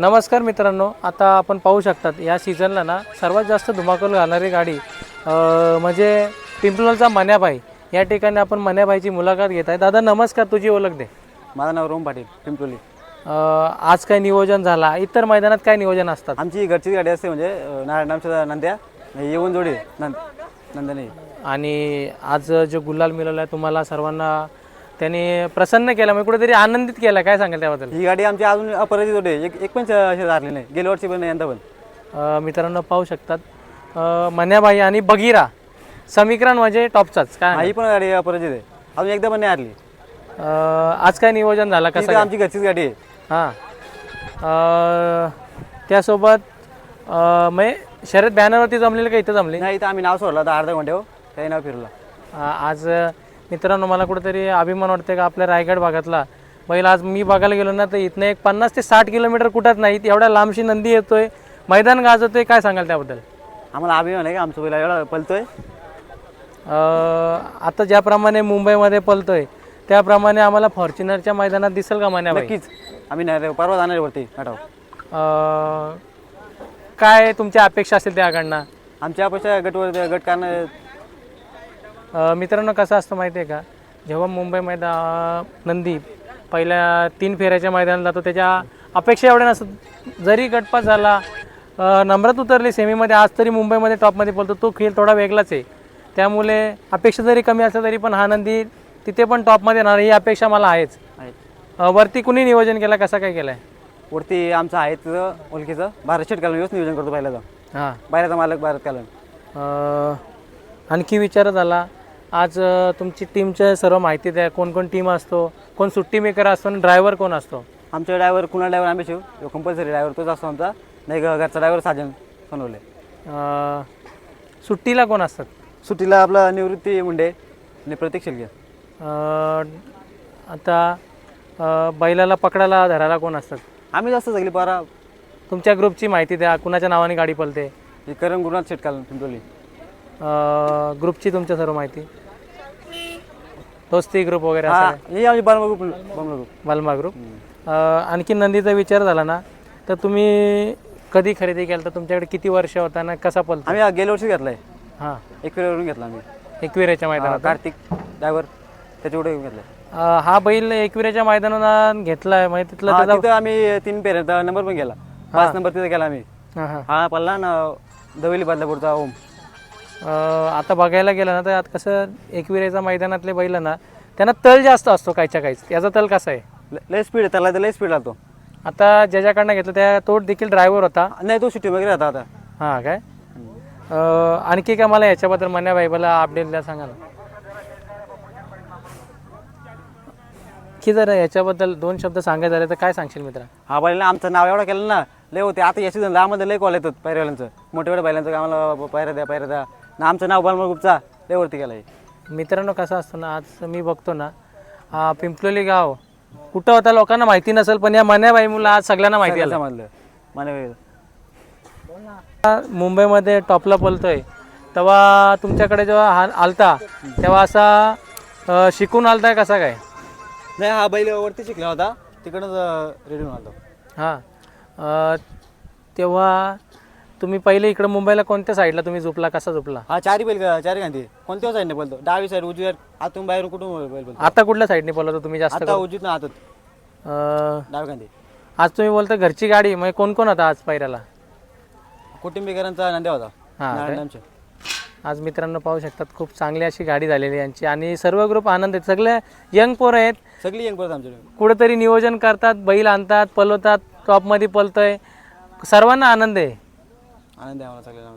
नमस्कार मित्रांनो आता आपण पाहू शकतात या सीझनला ना सर्वात जास्त धुमाकूल घालणारी गाडी म्हणजे पिंपलोलचा मन्याबाई. या ठिकाणी आपण मन्याबाईची मुलाखत घेत आहे. दादा नमस्कार तुझी ओळख दे. माझं नाव रोम पाटील पिंपलोली आज काय नियोजन झाला? इतर मैदानात काय नियोजन असतात? आमची घरची गाडी असते म्हणजे अं, नारायणरामच्या नंद्या येऊन जोडी नंद नंदनी. आणि आज जो गुलाल मिळवला आहे तुम्हाला सर्वांना त्यांनी प्रसन्न केला म्हणजे कुठेतरी आनंदित केला. काय सांगाल त्याबद्दल? ही गाडी आमची अजून अपराजित आहे. एक एक पण हारली नाही. गेल्या वर्षी पण यंदा पण. मित्रांनो पाहू शकतात. मन्याबाई आणि बगीरा समीकरण म्हणजे टॉपचाच काय हा, ही पण गाडी अपराजित आहे. अजून एकदा पण नाही हारली. आज काय नियोजन झाला? कसं तर आमची घरचीच गाडी आहे. हां. त्यासोबत म्हणजे शर्यत बॅनरवरती जमलेलं का इथं जमली? नाही इथं आम्ही नाव सोडलं. आता अर्धा घंटे काही नाव फिरलं. आज मित्रांनो मला कुठेतरी अभिमान वाटते का आपल्या रायगड भागातला. बैल आज मी बघायला गेलो ना तर इथनं एक पन्नास ते साठ किलोमीटर कुठंच नाही एवढ्या लांबशी नंदी येतोय. मैदान गाजवतोय काय सांगाल त्याबद्दल? आम्हाला अभिमान आहे का? आमचं पहिला एवढा पलतोय? आता ज्याप्रमाणे मुंबईमध्ये पलतोय त्याप्रमाणे आम्हाला फॉर्च्युनरच्या मैदानात दिसेल का मान्याबाई? नक्कीच. आम्ही नाही रे, परवा जाणार आहे वरती अं, काय तुमच्या अपेक्षा असतील त्याकडनं आमच्या अपेक्षा गटवर गट कारण अ, मित्रांनो कसं असतं माहिती आहे का? जेव्हा मुंबई मैदान नंदी पहिल्या तीन फेऱ्याच्या मैदानात जातो त्याच्या अपेक्षा एवढ्या नसतात. जरी गटपास झाला नम्रात उतरली सेमीमध्ये आज तरी मुंबईमध्ये टॉपमध्ये बोलतो तो खेळ थोडा वेगळाच आहे. त्यामुळे अपेक्षा जरी कमी असल्या तरी पण हा नंदी तिथे पण टॉपमध्ये येणार ही अपेक्षा मला आहेच. वरती कुणी नियोजन केलं कसं काय केलं आहे वरती आमचं आहे तिथं ओळखीचं. भारत शेट कालन व्यवस्थित नियोजन करतो पहिल्याचा. हां. बाहेरचा मालक भारत कालन आणखी विचार झाला आज तुमची टीमच्या सर्व माहिती द्या. कोण कोण टीम असतो? कोण सुट्टी मेकर असतो आणि ड्रायव्हर कोण असतो? आमच्या ड्रायव्हर कुणा ड्रायव्हर आम्ही शिव. कंपल्सरी ड्रायव्हर तोच असतो आमचा. नाही घरचा ड्रायव्हर साजन सोनवले. अ, सुट्टीला कोण असतात? सुट्टीला आपला निवृत्ती मुंडे आणि प्रतीक शिलगे. अ, आता अ, बैलाला पकडायला धरायला कोण असतात? आम्ही जास्त सगळी पारा. तुमच्या ग्रुपची माहिती द्या. कुणाच्या नावाने गाडी पळते ही करण गुरुनाथ शेट कालन पिंपलोली अ, ग्रुपची तुमच्या सर्व माहिती? दोस्ती ग्रुप वगैरे असं ही बालमा ग्रुप बालमा ग्रुप. बलमा ग्रुप? अ, आणखी नंदीचा विचार झाला ना तर तुम्ही कधी खरेदी केलं? तर तुमच्याकडे किती वर्ष होता ना कसा पळतो आम्ही गेल्या वर्षी घेतलाय. हां. एक वेळवरून घेतला आम्ही. एकविरेच्या मैदानात कार्तिक ड्रायव्हर त्याच्याकडे घेतलाय. हा बैल एकविरेच्या मैदानात घेतलाय म्हणजे तिथलं तिथं आम्ही तीन पेऱ्याचा नंबर पण गेला पाच नंबर तिथं गेला आम्ही. हां पल्ला ना दवेली बदलापूरचा ओम. आता बघायला गेलं ना तर आता कसं एकविरेच्या मैदानातले बैल ना त्यांना तल जास्त असतो कायच्या काहीच. याचा तल कसा आहे? ल- लय स्पीड आहे त्याला लय स्पीड लागतो आता ज्याच्याकडनं घेतलं त्या तो देखील ड्रायव्हर होता. नाही तो सुट्टी वगैरे राहता आता. हां काय? आणखी काय मला याच्याबद्दल मन्या बाईबाला अपडेट द्या सांगा ना. की जर याच्याबद्दल दोन शब्द सांगायचे झाले तर काय सांगशील मित्रा? हा बैलांना आमचं नाव एवढं केलं ना लय होते. आता याची आम्हाला लय कॉल येतात पैरवाल्यांचं मोठ्या मोठ्या बैलांचं आम्हाला पायऱ्या द्या पायऱ्या द्या. ना आमचं नाव बालमा ग्रुपचा लय वरती केलं आहे मित्रांनो कसं असतं ना आज मी बघतो ना हा पिंपलोली गाव कुठं होता लोकांना माहिती नसेल पण या मन्याबाई मुलं आज सगळ्यांना माहिती आलं. समजलं. माने मुंबईमध्ये टॉपला पलतोय. तेव्हा तुमच्याकडे जेव्हा हा आलता तेव्हा असा अ, शिकून आलता कसा काय? नाही हा बैल वरती शिकला होता. तिकडंच रेडी होऊन आलो हां. तेव्हा तुम्ही पहिले इकडं मुंबईला कोणत्या साईडला तुम्ही झोपला कसा झोपला? हा चारी बैल चारी गांधी. कोणत्या साईडने बोलतो? डावी साईड उजवी आतून बाहेर कुठून बैल बोलतो. आता कुठल्या साईडने बोलवतो तुम्ही जास्त आता उजवीत ना हातात अ, डावी गांधी. आज तुम्ही बोलता घरची गाडी मग कोण कोण होता आज पैऱ्याला कुटुंबीकरांचा नांद्या होता. हां काय? आज मित्रांनो पाहू शकतात खूप चांगली अशी गाडी झालेली आहे यांची. आणि सर्व ग्रुप आनंद आहेत. सगळे यंग पोर आहेत. सगळी यंग परत आमच्याकडे. कुठेतरी नियोजन करतात बैल आणतात पलवतात टॉपमध्ये पलतोय. सर्वांना आनंद आहे. आनंद आहे आम्हाला सगळ्यांना